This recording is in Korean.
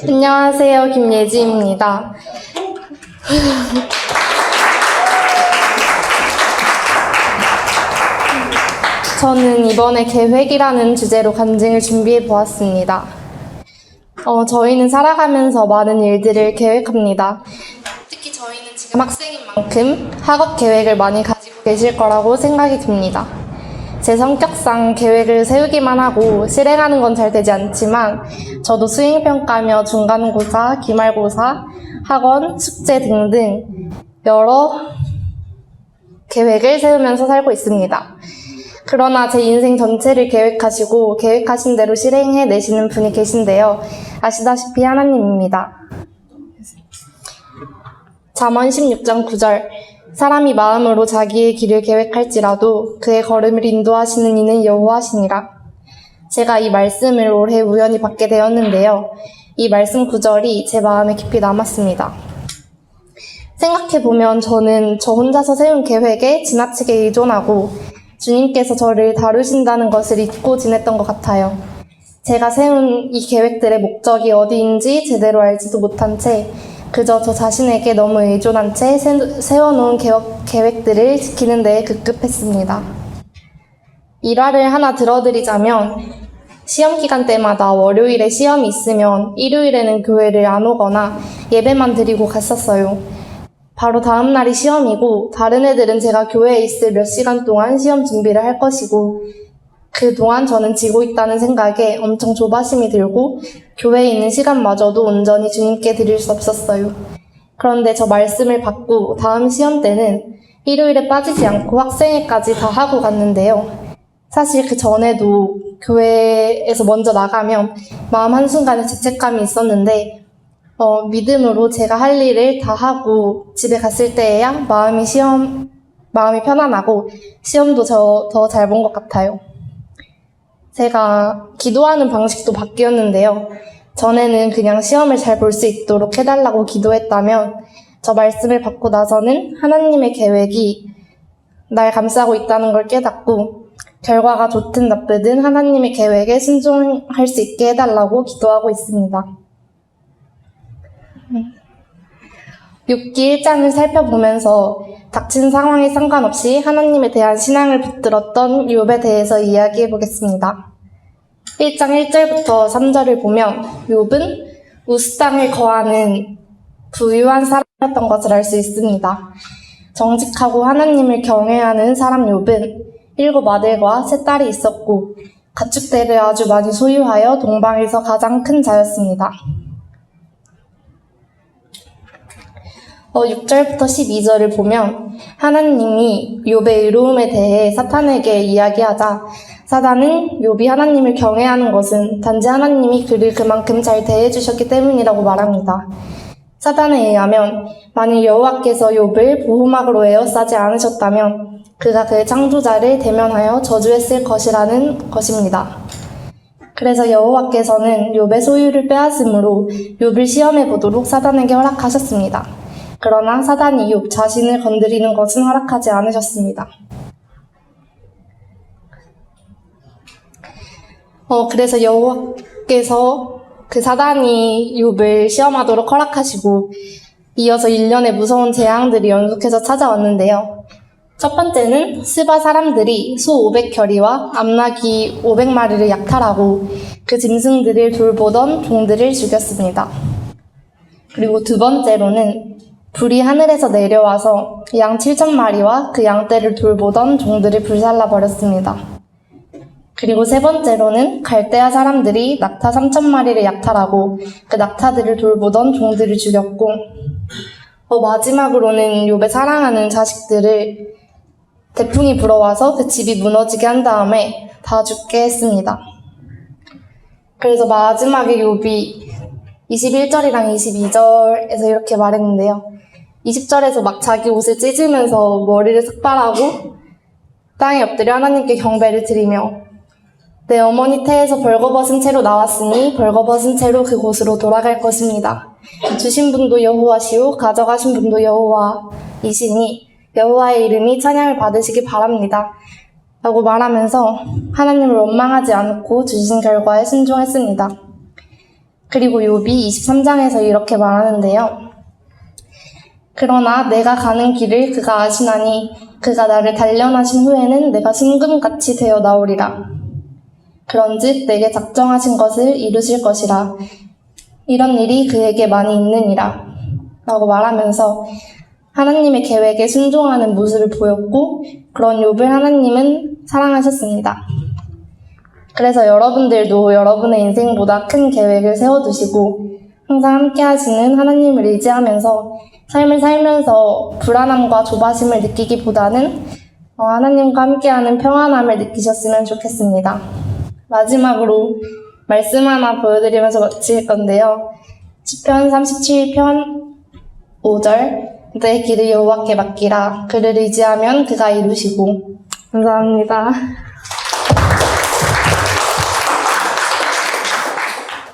안녕하세요. 김예지입니다. 저는 이번에 계획이라는 주제로 간증을 준비해 보았습니다. 어, 저희는 살아가면서 많은 일들을 계획합니다. 특히 저희는 지금 학생인 만큼 학업 계획을 많이 가지고 계실 거라고 생각이 듭니다. 제 성격상 계획을 세우기만 하고 실행하는 건 잘 되지 않지만 저도 수행평가며 중간고사, 기말고사, 학원, 숙제 등등 여러 계획을 세우면서 살고 있습니다. 그러나 제 인생 전체를 계획하시고 계획하신 대로 실행해 내시는 분이 계신데요. 아시다시피 하나님입니다. 잠언 16장 9절 사람이 마음으로 자기의 길을 계획할지라도 그의 걸음을 인도하시는 이는 여호와시니라. 제가 이 말씀을 올해 우연히 받게 되었는데요. 이 말씀 구절이 제 마음에 깊이 남았습니다. 생각해보면 저는 저 혼자서 세운 계획에 지나치게 의존하고 주님께서 저를 다루신다는 것을 잊고 지냈던 것 같아요. 제가 세운 이 계획들의 목적이 어디인지 제대로 알지도 못한 채 그저 저 자신에게 너무 의존한 채 세- 세워놓은 계획, 계획들을 지키는 데에 급급했습니다. 일화를 하나 들어드리자면 시험 기간 때마다 월요일에 시험이 있으면 일요일에는 교회를 안 오거나 예배만 드리고 갔었어요. 바로 다음 날이 시험이고 다른 애들은 제가 교회에 있을 몇 시간 동안 시험 준비를 할 것이고 그동안 저는 지고 있다는 생각에 엄청 조바심이 들고 교회에 있는 시간마저도 온전히 주님께 드릴 수 없었어요. 그런데 저 말씀을 받고 다음 시험 때는 일요일에 빠지지 않고 학생회까지 다 하고 갔는데요. 사실 그 전에도 교회에서 먼저 나가면 마음 한순간에 죄책감이 있었는데 어, 믿음으로 제가 할 일을 다 하고 집에 갔을 때에야 마음이 시험, 마음이 편안하고 시험도 저 더 잘 본 것 같아요. 제가 기도하는 방식도 바뀌었는데요. 전에는 그냥 시험을 잘 볼 수 있도록 해달라고 기도했다면 저 말씀을 받고 나서는 하나님의 계획이 날 감싸고 있다는 걸 깨닫고 결과가 좋든 나쁘든 하나님의 계획에 순종할 수 있게 해달라고 기도하고 있습니다. 6기 1장을 살펴보면서 닥친 상황에 상관없이 하나님에 대한 신앙을 붙들었던 욥에 대해서 이야기해 보겠습니다. 1장 1절부터 3절을 보면 욥은 우스 땅을 거하는 부유한 사람이었던 것을 알 수 있습니다. 정직하고 하나님을 경외하는 사람 욥은 일곱 아들과 세 딸이 있었고 가축대를 아주 많이 소유하여 동방에서 가장 큰 자였습니다. 어, 6절부터 12절을 보면 하나님이 욥의 의로움에 대해 사탄에게 이야기하자 사단은 욥이 하나님을 경외하는 것은 단지 하나님이 그를 그만큼 잘 대해 주셨기 때문이라고 말합니다. 사단에 의하면 만일 여호와께서 욥을 보호막으로 에워싸지 않으셨다면 그가 그의 창조자를 대면하여 저주했을 것이라는 것입니다. 그래서 여호와께서는 욥의 소유를 빼앗음으로 욥을 시험해 보도록 사단에게 허락하셨습니다. 그러나 사단이 욥 자신을 건드리는 것은 허락하지 않으셨습니다. 어, 그래서 여호와께서 그 사단이 욥을 시험하도록 허락하시고 이어서 일련의 무서운 재앙들이 연속해서 찾아왔는데요. 첫 번째는 스바 사람들이 소 500결이와 암나기 500마리를 약탈하고 그 짐승들을 돌보던 종들을 죽였습니다. 그리고 두 번째로는 불이 하늘에서 내려와서 양 7천 마리와 그 양떼를 돌보던 종들을 불살라 버렸습니다. 그리고 세 번째로는 갈대아 사람들이 낙타 3천 마리를 약탈하고 그 낙타들을 돌보던 종들을 죽였고 어, 마지막으로는 욥의 사랑하는 자식들을 태풍이 불어와서 그 집이 무너지게 한 다음에 다 죽게 했습니다. 그래서 마지막에 욥이 21절이랑 22절에서 이렇게 말했는데요. 20절에서 막 자기 옷을 찢으면서 머리를 삭발하고 땅에 엎드려 하나님께 경배를 드리며 내 어머니 태에서 벌거벗은 채로 나왔으니 벌거벗은 채로 그곳으로 돌아갈 것입니다. 주신 분도 여호와시오 가져가신 분도 여호와이시니 여호와의 이름이 찬양을 받으시기 바랍니다. 라고 말하면서 하나님을 원망하지 않고 주신 결과에 순종했습니다. 그리고 욥이 23장에서 이렇게 말하는데요. 그러나 내가 가는 길을 그가 아시나니 그가 나를 단련하신 후에는 내가 순금같이 되어 나오리라. 그런즉 내게 작정하신 것을 이루실 것이라. 이런 일이 그에게 많이 있느니라. 라고 말하면서 하나님의 계획에 순종하는 모습을 보였고 그런 욥을 하나님은 사랑하셨습니다. 그래서 여러분들도 여러분의 인생보다 큰 계획을 세워두시고 항상 함께 하시는 하나님을 의지하면서 삶을 살면서 불안함과 조바심을 느끼기보다는 어, 하나님과 함께하는 평안함을 느끼셨으면 좋겠습니다. 마지막으로 말씀 하나 보여드리면서 마칠 건데요. 시편 37편 5절 내 길을 여호와께 맡기라 그를 의지하면 그가 이루시고 감사합니다.